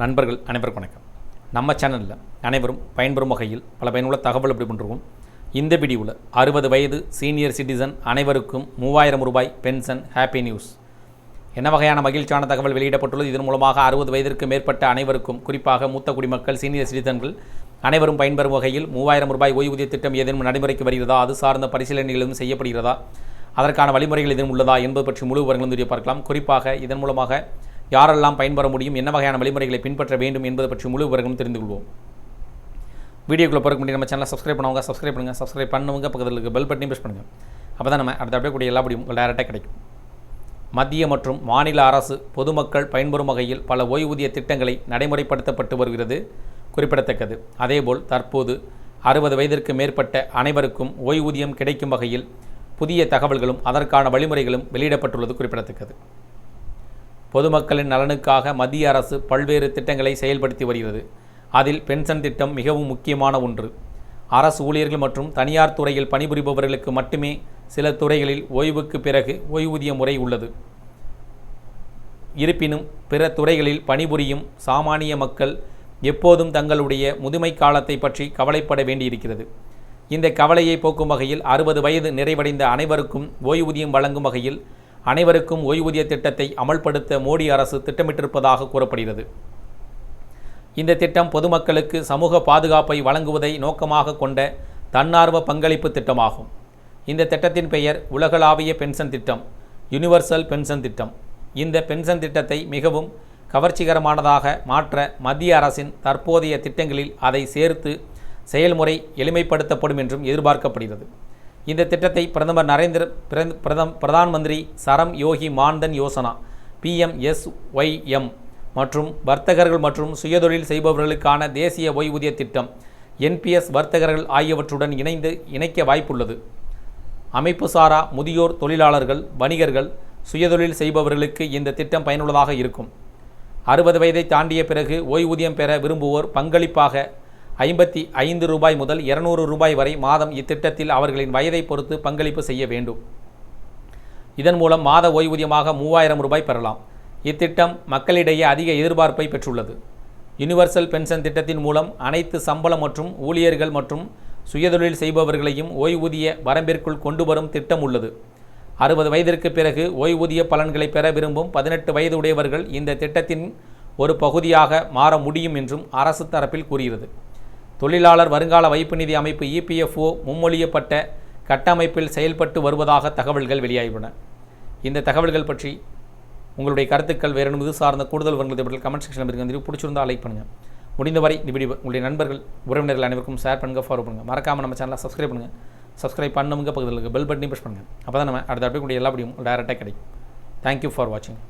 நண்பர்கள் அனைவருக்கும் வணக்கம். நம்ம சேனலில் அனைவரும் பயன்பெறும் வகையில் பல பயனுள்ள தகவல் எப்படி பண்ணுறோம் இந்த வீடியோவில் அறுபது வயது சீனியர் சிட்டிசன் அனைவருக்கும் மூவாயிரம் ரூபாய் பென்ஷன் ஹாப்பி நியூஸ் என்ன வகையான மகிழ்ச்சியான தகவல் வெளியிடப்பட்டுள்ளது? இதன் மூலமாக அறுபது வயதிற்கு மேற்பட்ட அனைவருக்கும் குறிப்பாக மூத்த குடிமக்கள் சீனியர் சிட்டிசன்கள் அனைவரும் பயன்பெறும் வகையில் மூவாயிரம் ரூபாய் ஓய்வூதிய திட்டம் ஏதேனும் நடைமுறைக்கு வருகிறதா? அது சார்ந்த பரிசீலனைகளும் செய்யப்படுகிறதா? அதற்கான வழிமுறைகள் எதுவும் உள்ளதா என்பது பற்றி முழு விவரங்களும் தெரிய பார்க்கலாம். குறிப்பாக இதன் மூலமாக யாரெல்லாம் பயன்பெற முடியும் என்ன வகையான வழிமுறைகளை பின்பற்ற வேண்டும் என்பது பற்றி முழு விவரங்களும் தெரிந்து கொள்வோம். வீடியோக்குள்ளே போகிறக்கு முடியும் நம்ம சேனலை சப்ஸ்கிரைப் பண்ணுவாங்க சப்ஸ்கிரைப் பண்ணுங்கள் சப்ஸ்கிரைப் பண்ணுவங்க பக்கத்தில் இருக்க பெல் பட்டனையும் ப்ரெஸ் பண்ணுங்கள் அப்போ தான் நம்ம அடுத்த அப்படியே கூடிய எல்லா படியும் டேரெக்டாக கிடைக்கும். மத்திய மற்றும் மாநில அரசு பொதுமக்கள் பயன்பெறும் வகையில் பல ஓய்வூதிய திட்டங்களை நடைமுறைப்படுத்தப்பட்டு வருகிறது. குறிப்பிடத்தக்கது. அதேபோல் தற்போது அறுபது வயதிற்கு மேற்பட்ட அனைவருக்கும் ஓய்வூதியம் கிடைக்கும் வகையில் புதிய தகவல்களும் அதற்கான வழிமுறைகளும் வெளியிடப்பட்டுள்ளது குறிப்பிடத்தக்கது. பொதுமக்களின் நலனுக்காக மத்திய அரசு பல்வேறு திட்டங்களை செயல்படுத்தி வருகிறது. அதில் பென்ஷன் திட்டம் மிகவும் முக்கியமான ஒன்று. அரசு ஊழியர்கள் மற்றும் தனியார் துறையில் பணிபுரிபவர்களுக்கு மட்டுமே சில துறைகளில் ஓய்வுக்கு பிறகு ஓய்வூதிய முறை உள்ளது. இருப்பினும் பிற துறைகளில் பணிபுரியும் சாமானிய மக்கள் எப்போதும் தங்களுடைய முதுமை காலத்தை பற்றி கவலைப்பட வேண்டியிருக்கிறது. இந்த கவலையை போக்கும் வகையில் அறுபது வயது நிறைவடைந்த அனைவருக்கும் ஓய்வூதியம் வழங்கும் வகையில் அனைவருக்கும் ஓய்வூதிய திட்டத்தை அமல்படுத்த மோடி அரசு திட்டமிட்டிருப்பதாக கூறப்படுகிறது. இந்த திட்டம் பொதுமக்களுக்கு சமூக பாதுகாப்பை வழங்குவதை நோக்கமாக கொண்ட தன்னார்வ பங்களிப்பு திட்டமாகும். இந்த திட்டத்தின் பெயர் உலகளாவிய பென்ஷன் திட்டம் யுனிவர்சல் பென்ஷன் திட்டம். இந்த பென்ஷன் திட்டத்தை மிகவும் கவர்ச்சிகரமானதாக மாற்ற மத்திய அரசின் தற்போதைய திட்டங்களில் அதை சேர்த்து செயல்முறை எளிமைப்படுத்தப்படும் என்றும் எதிர்பார்க்கப்படுகிறது. இந்த திட்டத்தை பிரதமர் நரேந்திர பிரதம் பிரதான் மந்திரி சரம் யோகி மான்தன் யோசனா பிஎம்எஸ்ஒய்எம் மற்றும் வர்த்தகர்கள் மற்றும் சுயதொழில் செய்பவர்களுக்கான தேசிய ஓய்வூதிய திட்டம் என்பிஎஸ் வர்த்தகர்கள் ஆகியவற்றுடன் இணைந்து இணைக்க வாய்ப்புள்ளது. அமைப்புசாரா முதியோர் தொழிலாளர்கள் வணிகர்கள் சுயதொழில் செய்பவர்களுக்கு இந்த திட்டம் பயனுள்ளதாக இருக்கும். அறுபது வயதை தாண்டிய பிறகு ஓய்வூதியம் பெற விரும்புவோர் பங்களிப்பாக ஐம்பத்தி ஐந்து ரூபாய் முதல் இருநூறு ரூபாய் வரை மாதம் இத்திட்டத்தில் அவர்களின் வயதை பொறுத்து பங்களிப்பு செய்ய வேண்டும். இதன் மூலம் மாத ஓய்வூதியமாக மூவாயிரம் ரூபாய் பெறலாம். இத்திட்டம் மக்களிடையே அதிக எதிர்பார்ப்பை பெற்றுள்ளது. யுனிவர்சல் பென்ஷன் திட்டத்தின் மூலம் அனைத்து சம்பளம் மற்றும் ஊழியர்கள் மற்றும் சுயதொழில் செய்பவர்களையும் ஓய்வூதிய வரம்பிற்குள் கொண்டு வரும் திட்டம் உள்ளது. அறுபது வயதிற்கு பிறகு ஓய்வூதிய பலன்களை பெற விரும்பும் பதினெட்டு வயது உடையவர்கள் இந்த திட்டத்தின் ஒரு பகுதியாக மாற முடியும் என்றும் அரசு தரப்பில் கூறுகிறது. தொழிலாளர் வருங்கால வைப்பு நிதி அமைப்பு இபிஎஃப்ஓ முன்மொழியப்பட்ட கட்டமைப்பில் செயல்பட்டு வருவதாக தகவல்கள் வெளியாகியுள்ளன. இந்த தகவல்கள் பற்றி உங்களுடைய கருத்துக்கள் வேறு இது சார்ந்த கூடுதல் விவரங்கள் கமெண்ட் செக்ஷனில் இருக்க வந்து பிடிச்சிருந்தால் லைக் பண்ணுங்கள் முடிந்தவரை இந்த வீடியோ உங்களுடைய நண்பர்கள் உறவினர்கள் அனைவருக்கும் ஷேர் பண்ணுங்கள் ஃபாலோ பண்ணுங்கள் மறக்காமல் நம்ம சேனலை சப்ஸ்கிரைப் பண்ணுங்கள் சப்ஸ்கிரைப் பண்ணுங்க பக்கத்தில் இருக்க பெல் பட்டனையும் ப்ரெஸ் பண்ணுங்கள் அப்போ தான் நம்ம அடுத்த அப்படியே கூட எல்லா வீடியும் டேரெக்டாக கிடைக்கும். தேங்க்யூ ஃபார் வாட்சிங்